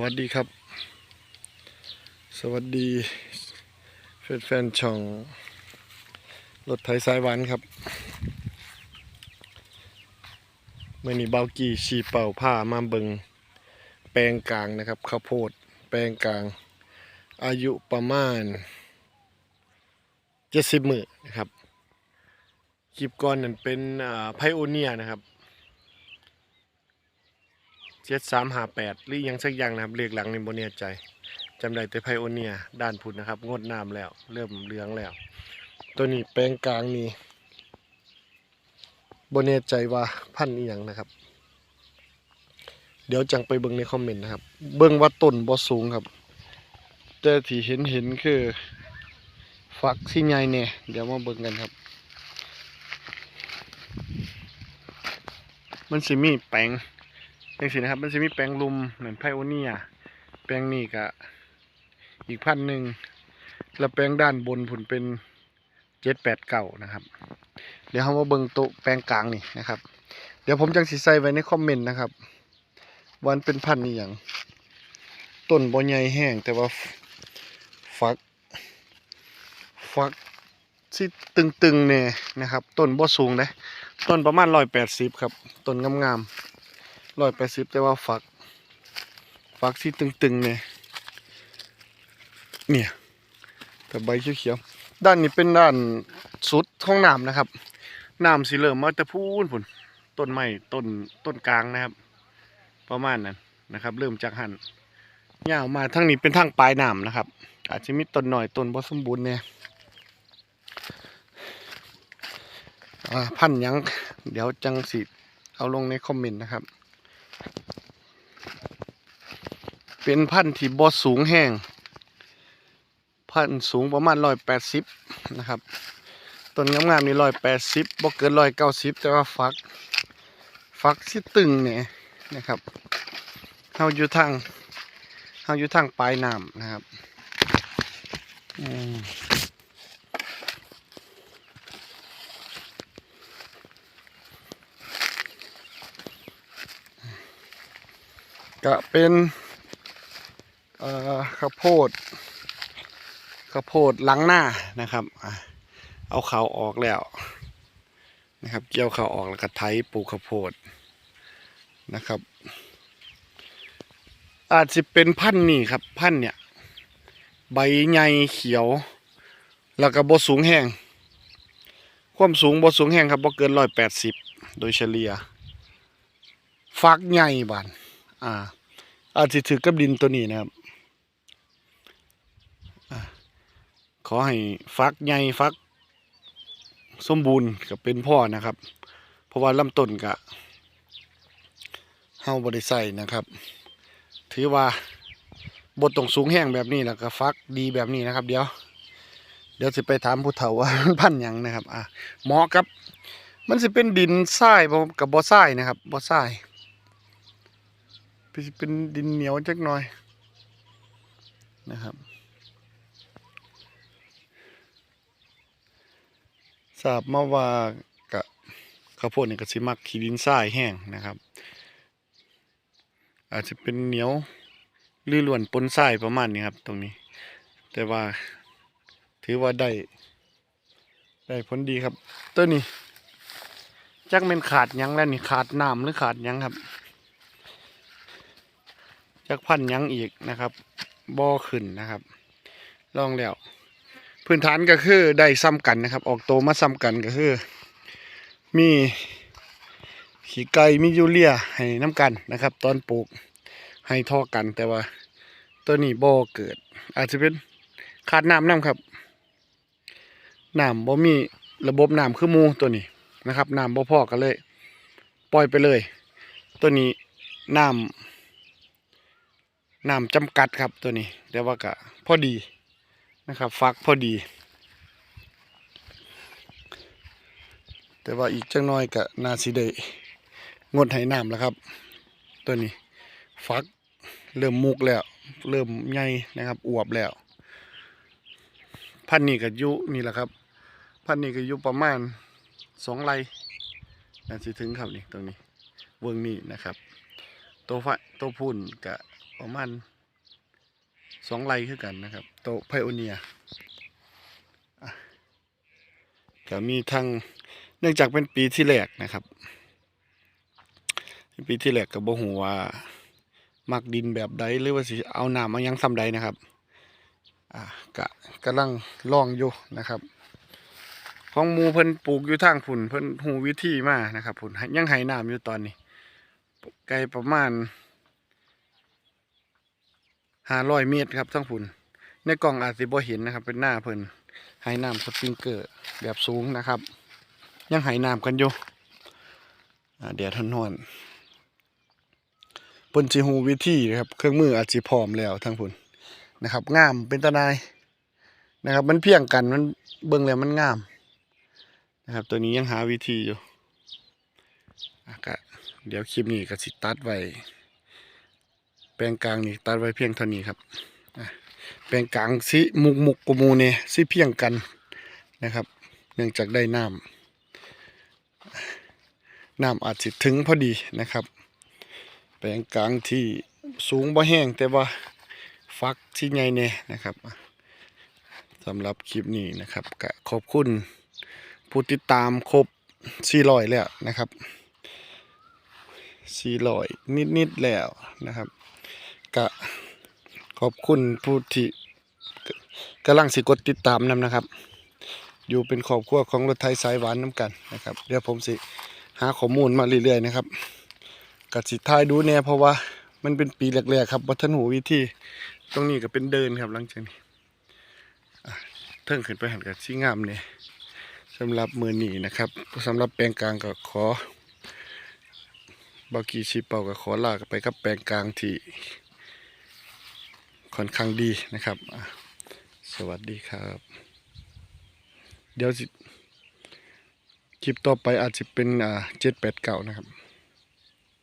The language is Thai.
วัสดีครับ สวัสดีแฟนๆช่อง รถไถสายหวานครับเมื่อนี้เบากีชีเป่าผ้ามาเบิงแปลงกลางนะครับข้าวโพด แปลงกลาง อายุประมาณเจ็ดสิบมือนะครับคลิปก่อนนั้นเป็นไพโอเนียนะครับ เจ็ดสามหาแปดหรือยังสักอย่างนะครับเรียกหลังในโบเนียใจจำได้แต่ไพโอเนียด้านพุทธนะครับ งดน้ำแล้ว เริ่มเหลืองแล้ว ตัวนี้แปลงกลางนี่โบเนียใจว่าพันอีหยังนะครับ เดี๋ยวจังไปเบิ่งในคอมเมนต์นะครับ เบิ่งว่าต้นบ่สูงครับ แต่ที่เห็นเห็นคือฝักที่ใหญ่เนี่ยเดี๋ยวมาเบิ่งกันครับ มันสิมีแปลง จังสินะครับ มันจะมีแปลงลุมเหมือนไพโอเนียแปลงนี่ก็อีกพันหนึ่งแล้วแปลงด้านบนผุนเป็นเจ็ดแปดเก่านะครับ เดี๋ยวเรามาเบิ่งโต๊ะแปลงกลางนี่นะครับ เดี๋ยวผมจังสิใส่ไว้ในคอมเมนต์นะครับวันเป็นพันนี่อย่างต้นบใหญ่แห้งแต่ว่าฟักฟักที่ตึงๆเนี่ยนะครับ ต้นบ่สูงเลยต้นประมาณร้อยแปดสิบครับ ต้นงาม ร้อยแปดสิบแต่ว่าฝัก ฝักที่ตึงๆเนี่ยเนี่ยแต่ใบเขียวๆด้านนี้เป็นด้านสุดห้องน้ำนะครับน้ำสีเหลืองมาแต่พูนผุนต้นไม้ต้นต้นกลางนะครับ ประมาณนั้นนะครับ เริ่มจากหันยาวมาทั้งนี้เป็นทางปลายน้ำนะครับ อาจจะมีต้นหน่อยต้นบ่สมบูรณ์เนี่ยอ่าพันธุ์ยัง เดี๋ยวจังสิเอาลงในคอมเมนต์นะครับ เป็นพันธุ์ที่บ่สูงแห้ง พันธุ์สูงประมาณร้อยแปดสิบนะครับ ต้นงามๆนี่ร้อยแปดสิบบ่เกินร้อยเก้าสิบแต่ว่าฟัก ฟักที่ตึงเนี่ยนะครับเฮาอยู่ทางเฮาอยู่ทางปลายน้ำนะครับ อืม ก็เป็นข้าวโพดข้าวโพดหลังหน้านะครับเอาเขาออกแล้วนะครับ เกี่ยวเขาออกแล้วก็ไถปลูกข้าวโพดนะครับ อาจจะเป็นพันธุ์นี่ครับ พันธุ์เนี่ย ใบใหญ่เขียว แล้วก็บ่สูงแห้งความสูงบ่สูงแห้งครับบ่เกินร้อยแปดสิบโดยเฉลี่ยฟักใหญ่บาน อ่า อาจจะถือกับดินตัวนี้นะครับอะขอให้ฟักใหญ่ฟัก สมบูรณ์กับเป็นพ่อนะครับ เพราะว่าลำต้นกะเฮาบริใส่นะครับ ถือว่าบทตรงสูงแห้งแบบนี้แล้วก็ฟักดีแบบนี้นะครับ เดี๋ยว เดี๋ยวจะไปถามผู้เฒ่าว่าพันยังนะครับ อะเหมาะกับ มันจะเป็นดินทรายกับบ่อทรายนะครับบ่อทราย เป็นดินเหนียวจักหน่อยนะครับทราบมาว่ากะข้าวโพดนี่ก็สิมักขี้ดินทรายแห้งนะครับ อาจจะเป็นเหนียวหรือล้วนปนทรายประมาณนี้ครับ ตรงนี้ แต่ว่าถือว่าได้ ได้ผลดีครับ ตัวนี้จักเป็นขาดยังแล้วนี่ขาดน้ำหรือขาดยังครับ จักพันยังอีกนะครับบ่อขึ้นนะครับ ลองแล้ว พื้นฐานก็คือได้ซ้ำกันนะครับ ออกโตมาซ้ำกันก็คือ มีขี้ไก่มียูเรียให้น้ำกันนะครับ ตอนปลูกให้ท่อกันแต่ว่า ตัวนี้บ่อเกิด อาจจะเป็นขาดน้ำน้ำครับน้ำบ่มีระบบน้ำคือมูตัวนี้นะครับน้ำบ่พอกันเลย ปล่อยไปเลย ตัวนี้น้ำ น้ำจำกัดครับตัวนี้แต่ว่าก็พอดีนะครับ ฟักพอดี แต่ว่าอีกจังน้อยก็น่าสิได้งดให้น้ำแล้วครับ ตัวนี้ ฟักเริ่มมุกแล้ว เริ่มใหญ่นะครับ อวบแล้ว พันนี้ก็อยุนี่แหละครับ พันนี้ก็อยุประมาณสองไรน่าสิถึงครับนี่ตรงนี้เวิงนี่นะครับ ตัวฟตัวพุ่นกะ ประมาณสองไร่คือกันนะครับ โตไพโอเนียก็มีทางเนื่องจากเป็นปีที่แรกนะครับปีที่แรกก็บ่ฮู้ว่ามักดินแบบใดหรือว่าสิเอาน้ำมายังซ้ำใดนะครับอ่ากะกำลังลองอยู่นะครับ ของมูเพิ่นปลูกอยู่ทางพุ่นเพิ่นหูวิธีมานะครับพุ่นยังให้น้ำอยู่ตอนนี้ไกลประมาณ ห้าร้อยเมตรครับทั้งพุ่นในกล่องอาจสิบ่เห็นนะครับ เป็นหน้าเพิ่นให้น้ำสปริงเกอร์แบบสูงนะครับ ยังให้น้ำกันอยู่เดี๋ยวทนวนๆเพิ่นสิหูวิธีนะครับ เครื่องมืออาจสิพร้อมแล้วทั้งพุ่นนะครับงามเป็นตานายนะครับ มันเพียงกันมันเบิ่งแล้วมันงามนะครับ ตัวนี้ยังหาวิธีอยู่อะก็เดี๋ยวคลิปนี้ก็สิตัดไว้ ลงกลางนี่ตัดไว้เพียงเท่านี้ครับแปลงกลางสิมุกมุกกว่าหมูเนี่ยสิเพียงกันนะครับ เนื่องจากได้น้ำน้ำอาจสิถึงพอดีนะครับ แปลงกลางที่สูงบ่แห้งแต่ว่าฟักที่ใหญ่เนี่ยนะครับสำหรับคลิปนี้นะครับก็ขอบคุณผู้ติดตามครบ400แล้วนะครับ400นิดๆแล้วนะครับ ก็ขอบคุณผู้ที่กำลังสิกดติดตามนำนะครับ อยู่เป็นครอบครัวของรถไทยสายหวานน้ำกันนะครับ เดี๋ยวผมสิหาข้อมูลมาเรื่อยๆนะครับกัดสิท้ายดูแน่เพราะว่ามันเป็นปีแรกๆครับวัฒนหูวิธีตรงนี้ก็เป็นเดินครับหลังจากนี้เทิงขึ้นไปหันกับชี้งามเนี่ยสำหรับมือหนีนะครับสำหรับแปลงกลางก็ขอบากีชีเป่าก็ขอลาไปกับแปลงกลางที่ ค่อนข้างดีนะครับ สวัสดีครับ เดี๋ยวคลิปต่อไปอาจจะเป็นเจ็ดแปดเก่านะครับ